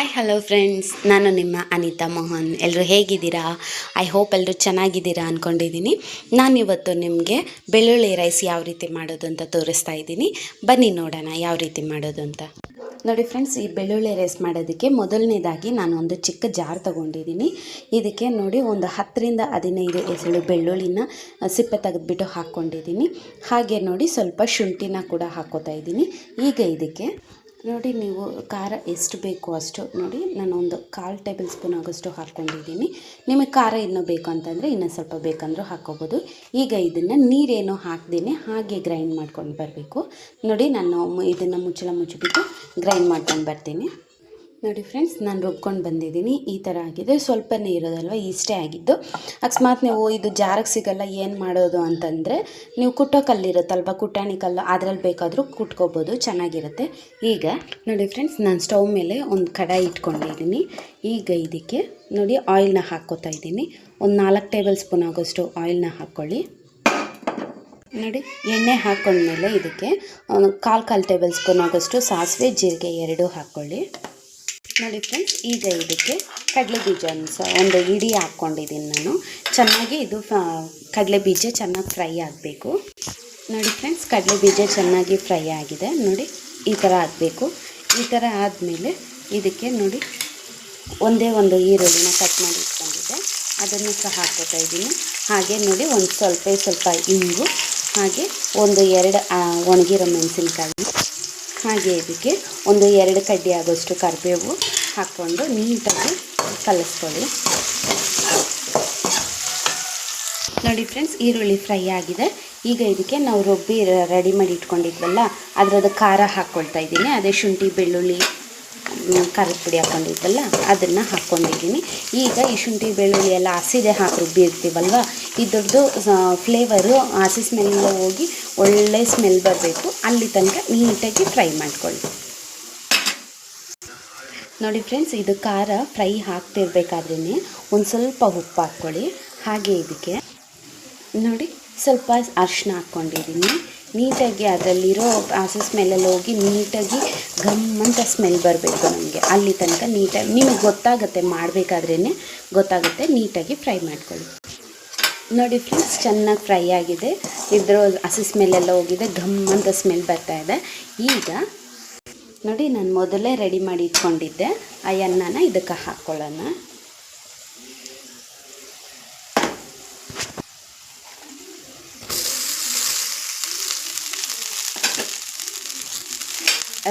Hi hello friends ನಾನು ನಿಮ್ಮ ಅನಿತಾ ಮೋಹನ್. ಎಲ್ಲರೂ ಹೇಗಿದ್ದೀರಾ? ಐ ಹೋಪ್ ಎಲ್ಲರೂ ಚೆನ್ನಾಗಿದ್ದೀರಾ ಅಂದ್ಕೊಂಡಿದ್ದೀನಿ ನಾನಿವತ್ತು ನಿಮಗೆ ಬೆಳ್ಳುಳ್ಳಿ ರೈಸ್ ಯಾವ ರೀತಿ ಮಾಡೋದು ಅಂತ ತೋರಿಸ್ತಾ ಇದ್ದೀನಿ. ಬನ್ನಿ ನೋಡೋಣ ಯಾವ ರೀತಿ ಮಾಡೋದು ಅಂತ. ನೋಡಿ ಫ್ರೆಂಡ್ಸ್ ಈ ಬೆಳ್ಳುಳ್ಳಿ ರೈಸ್ ಮಾಡೋದಕ್ಕೆ ಮೊದಲನೇದಾಗಿ ನಾನು ಒಂದು ಚಿಕ್ಕ ಜಾರ್ ತೊಗೊಂಡಿದ್ದೀನಿ. ಇದಕ್ಕೆ ನೋಡಿ ಒಂದು ಹತ್ತರಿಂದ ಹದಿನೈದು ಎಸಳು ಬೆಳ್ಳುಳ್ಳಿನ ಸಿಪ್ಪೆ ತೆಗೆದುಬಿಟ್ಟು ಹಾಕ್ಕೊಂಡಿದ್ದೀನಿ. ಹಾಗೆ ನೋಡಿ ಸ್ವಲ್ಪ ಶುಂಠಿನ ಕೂಡ ಹಾಕೋತಾ ಇದ್ದೀನಿ. ಈಗ ಇದಕ್ಕೆ ನೋಡಿ, ನೀವು ಖಾರ ಎಷ್ಟು ಬೇಕು ಅಷ್ಟು ನೋಡಿ ನಾನು ಒಂದು ಕಾಲು ಟೇಬಲ್ ಸ್ಪೂನ್ ಆಗೋಷ್ಟು ಹಾಕ್ಕೊಂಡಿದ್ದೀನಿ. ನಿಮಗೆ ಖಾರ ಇನ್ನೂ ಬೇಕು ಅಂತಂದರೆ ಇನ್ನೂ ಸ್ವಲ್ಪ ಬೇಕಂದರೂ ಹಾಕ್ಕೋಬೋದು. ಈಗ ಇದನ್ನು ನೀರೇನು ಹಾಕ್ದೇನೆ ಹಾಗೆ ಗ್ರೈಂಡ್ ಮಾಡ್ಕೊಂಡು ಬರಬೇಕು. ನೋಡಿ, ನಾನು ಇದನ್ನು ಮುಚ್ಚಳ ಮುಚ್ಚಿಬಿಟ್ಟು ಗ್ರೈಂಡ್ ಮಾಡ್ಕೊಂಡು ಬರ್ತೀನಿ. ನೋಡಿ ಫ್ರೆಂಡ್ಸ್ ನಾನು ರುಬ್ಕೊಂಡು ಬಂದಿದ್ದೀನಿ. ಈ ಥರ ಆಗಿದೆ. ಸ್ವಲ್ಪನೇ ಇರೋದಲ್ವ? ಇಷ್ಟೇ ಆಗಿದ್ದು. ಅಕಸ್ಮಾತ್ ನೀವು ಇದು ಜಾರಕ್ಕೆ ಸಿಗಲ್ಲ, ಏನು ಮಾಡೋದು ಅಂತಂದರೆ, ನೀವು ಕುಟ್ಟೋ ಕಲ್ಲಿರುತ್ತಲ್ವ ಕುಟ್ಟಾಣಿ ಕಲ್ಲು, ಅದರಲ್ಲಿ ಬೇಕಾದರೂ ಕುಟ್ಕೋಬೋದು. ಚೆನ್ನಾಗಿರುತ್ತೆ. ಈಗ, ನೋಡಿ ಫ್ರೆಂಡ್ಸ್ ನಾನು ಸ್ಟವ್ ಮೇಲೆ ಒಂದು ಕಡಾಯಿ ಇಟ್ಕೊಂಡಿದ್ದೀನಿ. ಈಗ ಇದಕ್ಕೆ, ನೋಡಿ ಆಯಿಲ್ನ ಹಾಕ್ಕೋತಾ ಇದ್ದೀನಿ. ಒಂದು ನಾಲ್ಕು ಟೇಬಲ್ ಸ್ಪೂನ್ ಆಗೋಷ್ಟು ಆಯಿಲ್ನ ಹಾಕ್ಕೊಳ್ಳಿ. ನೋಡಿ, ಎಣ್ಣೆ ಹಾಕ್ಕೊಂಡ್ಮೇಲೆ ಇದಕ್ಕೆ ಕಾಲು ಕಾಲು ಟೇಬಲ್ ಸ್ಪೂನ್ ಆಗೋಷ್ಟು ಸಾಸಿವೆ, ಜೀರಿಗೆ ಎರಡೂ ಹಾಕ್ಕೊಳ್ಳಿ. ನೋಡಿ ಫ್ರೆಂಡ್ಸ್ ಈಗ ಇದಕ್ಕೆ ಕಡಲೆ ಬೀಜ ಸಹ ಒಂದು ಇಡಿ ಹಾಕ್ಕೊಂಡಿದ್ದೀನಿ ನಾನು. ಚೆನ್ನಾಗಿ ಇದು ಕಡಲೆ ಬೀಜ ಚೆನ್ನಾಗಿ ಫ್ರೈ ಆಗಬೇಕು. ನೋಡಿ ಫ್ರೆಂಡ್ಸ್ ಕಡಲೆ ಬೀಜ ಚೆನ್ನಾಗಿ ಫ್ರೈ ಆಗಿದೆ. ನೋಡಿ, ಈ ಥರ ಆಗಬೇಕು ಈ ಥರ ಆದಮೇಲೆ ಇದಕ್ಕೆ ನೋಡಿ ಒಂದೇ ಒಂದು ಈರುಳ್ಳಿನ ಕಟ್ ಮಾಡಿ ಇಟ್ಕೊಂಡಿದ್ದೆ. ಅದನ್ನು ಸಹ ಹಾಕ್ಕೋತಾ ಇದ್ದೀನಿ. ಹಾಗೆ ನೋಡಿ, ಒಂದು ಸ್ವಲ್ಪ ಸ್ವಲ್ಪ ಇಂಗು, ಹಾಗೆ ಒಂದು ಎರಡು ಒಣಗಿರೋ ಮೆಣಸಿನ್ಕಾಯಿ. ಹಾಗೆ ಇದಕ್ಕೆ ಒಂದು ಎರಡು ಕಡ್ಡಿ ಆಗೋಷ್ಟು ಕರಿಬೇವು ಹಾಕ್ಕೊಂಡು ನೀಟಾಗಿ ಕಲಿಸ್ಕೊಳ್ಳಿ. ನೋಡಿ ಫ್ರೆಂಡ್ಸ್ ಈರುಳ್ಳಿ ಫ್ರೈ ಆಗಿದೆ. ಈಗ ಇದಕ್ಕೆ ನಾವು ರುಬ್ಬಿ ರೆಡಿ ಮಾಡಿ ಇಟ್ಕೊಂಡಿದ್ವಲ್ಲ, ಅದರದ್ದು ಖಾರ ಹಾಕ್ಕೊಳ್ತಾ ಇದ್ದೀನಿ. ಅದೇ ಶುಂಠಿ ಬೆಳ್ಳುಳ್ಳಿ ಖಾರದ ಪುಡಿ ಹಾಕೊಂಡಿದ್ದಲ್ಲ, ಅದನ್ನು ಹಾಕ್ಕೊಂಡಿದ್ದೀನಿ ಈಗ ಈ ಶುಂಠಿ ಬೆಳ್ಳುಳ್ಳಿ ಎಲ್ಲ ಹಸಿದೆ ಹಾಕಿ ರುಬ್ಬಿರ್ತೀವಲ್ವ ಇದ್ರದ್ದು ಫ್ಲೇವರು ಹಸಿ ಸ್ಮೆಲ್ ಹೋಗಿ ಒಳ್ಳೆ ಸ್ಮೆಲ್ ಬರಬೇಕು. ಅಲ್ಲಿ ತನಕ ನೀಟಾಗಿ ಫ್ರೈ ಮಾಡ್ಕೊಳ್ಳಿ. ನೋಡಿ ಫ್ರೆಂಡ್ಸ್ ಇದು ಖಾರ ಫ್ರೈ ಹಾಕ್ತಿರ್ಬೇಕಾದ್ರೇ ಒಂದು ಸ್ವಲ್ಪ ಉಪ್ಪು ಹಾಕ್ಕೊಳ್ಳಿ. ಹಾಗೆ ಇದಕ್ಕೆ ನೋಡಿ ಸ್ವಲ್ಪ ಅರಿಶಿನ ಹಾಕ್ಕೊಂಡಿದ್ದೀನಿ. ನೀಟಾಗಿ ಅದರಲ್ಲಿರೋ ಹಸಿ ಸ್ಮೆಲ್ಲಲ್ಲಿ ಹೋಗಿ ನೀಟಾಗಿ ಘಮ್ ಅಂತ ಸ್ಮೆಲ್ ಬರಬೇಕು ನಮಗೆ. ಅಲ್ಲಿ ತನಕ ನೀಟಾಗಿ, ನಿಮಗೆ ಗೊತ್ತಾಗುತ್ತೆ ಮಾಡಬೇಕಾದ್ರೇ ಗೊತ್ತಾಗುತ್ತೆ ನೀಟಾಗಿ ಫ್ರೈ ಮಾಡ್ಕೊಳ್ಳಿ. ನೋಡಿ ಫ್ರೆಂಡ್ಸ್, ಚೆನ್ನಾಗಿ ಫ್ರೈ ಆಗಿದೆ. ಇದ್ರ ಹಸಿ ಸ್ಮೆಲ್ಲೆಲ್ಲ ಹೋಗಿದೆ, ಘಮ್ ಅಂತ ಸ್ಮೆಲ್ ಬರ್ತಾ ಇದೆ. ಈಗ ನೋಡಿ, ನಾನು ಮೊದಲೇ ರೆಡಿ ಮಾಡಿ ಇಟ್ಕೊಂಡಿದ್ದೆ. ಆ ಅನ್ನನ ಇದಕ್ಕೆ ಹಾಕ್ಕೊಳ್ಳೋಣ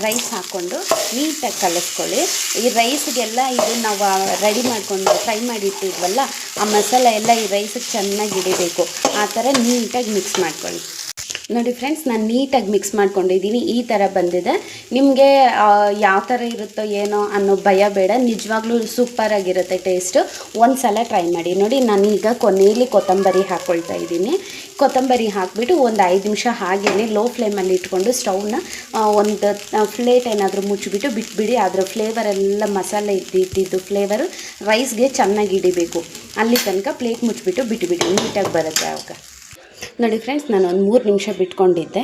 ರೈಸ್ ಹಾಕ್ಕೊಂಡು ನೀಟಾಗಿ ಕಲಿಸ್ಕೊಳ್ಳಿ. ಈ ರೈಸ್ಗೆಲ್ಲ ಇದು ನಾವು ರೆಡಿ ಮಾಡ್ಕೊಂಡು ಫ್ರೈ ಮಾಡಿಟ್ಟಿದ್ವಲ್ಲ, ಆ ಮಸಾಲೆ ಎಲ್ಲ ಈ ರೈಸಿಗೆ ಚೆನ್ನಾಗಿ ಹಿಡಿಬೇಕು. ಆ ಥರ ನೀಟಾಗಿ ಮಿಕ್ಸ್ ಮಾಡ್ಕೊಳ್ಳಿ. ನೋಡಿ ಫ್ರೆಂಡ್ಸ್ ನಾನು ನೀಟಾಗಿ ಮಿಕ್ಸ್ ಮಾಡ್ಕೊಂಡಿದ್ದೀನಿ ಈ ಥರ ಬಂದಿದೆ. ನಿಮಗೆ ಯಾವ ಥರ ಇರುತ್ತೋ ಏನೋ ಅನ್ನೋ ಭಯ ಬೇಡ. ನಿಜವಾಗ್ಲೂ ಸೂಪರಾಗಿರುತ್ತೆ ಟೇಸ್ಟು ಒಂದು ಸಲ ಟ್ರೈ ಮಾಡಿ. ನೋಡಿ ನಾನು ಈಗ ಕೊನೆಯಲ್ಲಿ ಕೊತ್ತಂಬರಿ ಹಾಕ್ಕೊಳ್ತಾ ಇದ್ದೀನಿ. ಕೊತ್ತಂಬರಿ ಹಾಕಿಬಿಟ್ಟು ಒಂದು ಐದು ನಿಮಿಷ ಹಾಗೇ ಲೋ ಫ್ಲೇಮಲ್ಲಿ ಇಟ್ಕೊಂಡು ಸ್ಟೌವ್ನ ಒಂದು ಪ್ಲೇಟ್ ಏನಾದರೂ ಮುಚ್ಚಿಬಿಟ್ಟು ಬಿಟ್ಬಿಡಿ. ಅದರ ಫ್ಲೇವರ್ ಎಲ್ಲ ಮಸಾಲೆ ಇದ್ದಿದ್ದು ಫ್ಲೇವರು ರೈಸ್ಗೆ ಚೆನ್ನಾಗಿ ಹಿಡಿಬೇಕು. ಅಲ್ಲಿ ತನಕ ಪ್ಲೇಟ್ ಮುಚ್ಚಿಬಿಟ್ಟು ಬಿಟ್ಬಿಡಿ. ನೀಟಾಗಿ ಬರುತ್ತೆ ಆವಾಗ. ನೋಡಿ ಫ್ರೆಂಡ್ಸ್ ನಾನು ಒಂದು ಮೂರು ನಿಮಿಷ ಬಿಟ್ಕೊಂಡಿದ್ದೆ.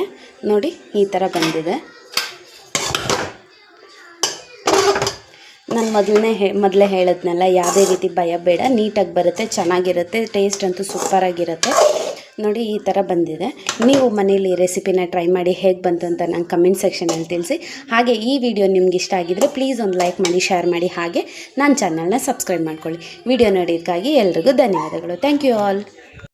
ನೋಡಿ, ಈ ಥರ ಬಂದಿದೆ. ನಾನು ಮೊದಲನೇ ಹೇ, ಮೊದಲೇ ಹೇಳಿದ್ನಲ್ಲ, ಯಾವುದೇ ರೀತಿ ಭಯ ಬೇಡ, ನೀಟಾಗಿ ಬರುತ್ತೆ, ಚೆನ್ನಾಗಿರುತ್ತೆ ಟೇಸ್ಟ್ ಅಂತೂ ಸೂಪರಾಗಿರುತ್ತೆ ನೋಡಿ, ಈ ಥರ ಬಂದಿದೆ. ನೀವು ಮನೇಲಿ ರೆಸಿಪಿನ ಟ್ರೈ ಮಾಡಿ ಹೇಗೆ ಬಂತು ಅಂತ ನಂಗೆ ಕಮೆಂಟ್ ಸೆಕ್ಷನಲ್ಲಿ ತಿಳಿಸಿ. ಹಾಗೆ ಈ ವಿಡಿಯೋ ನಿಮ್ಗೆ ಇಷ್ಟ ಆಗಿದ್ದರೆ ಪ್ಲೀಸ್ ಒಂದು ಲೈಕ್ ಮಾಡಿ ಶೇರ್ ಮಾಡಿ. ಹಾಗೆ ನನ್ನ ಚಾನಲ್ನ ಸಬ್ಸ್ಕ್ರೈಬ್ ಮಾಡ್ಕೊಳ್ಳಿ. ವಿಡಿಯೋ ನೋಡಿದ್ದಕ್ಕಾಗಿ ಎಲ್ರಿಗೂ ಧನ್ಯವಾದಗಳು. Thank you all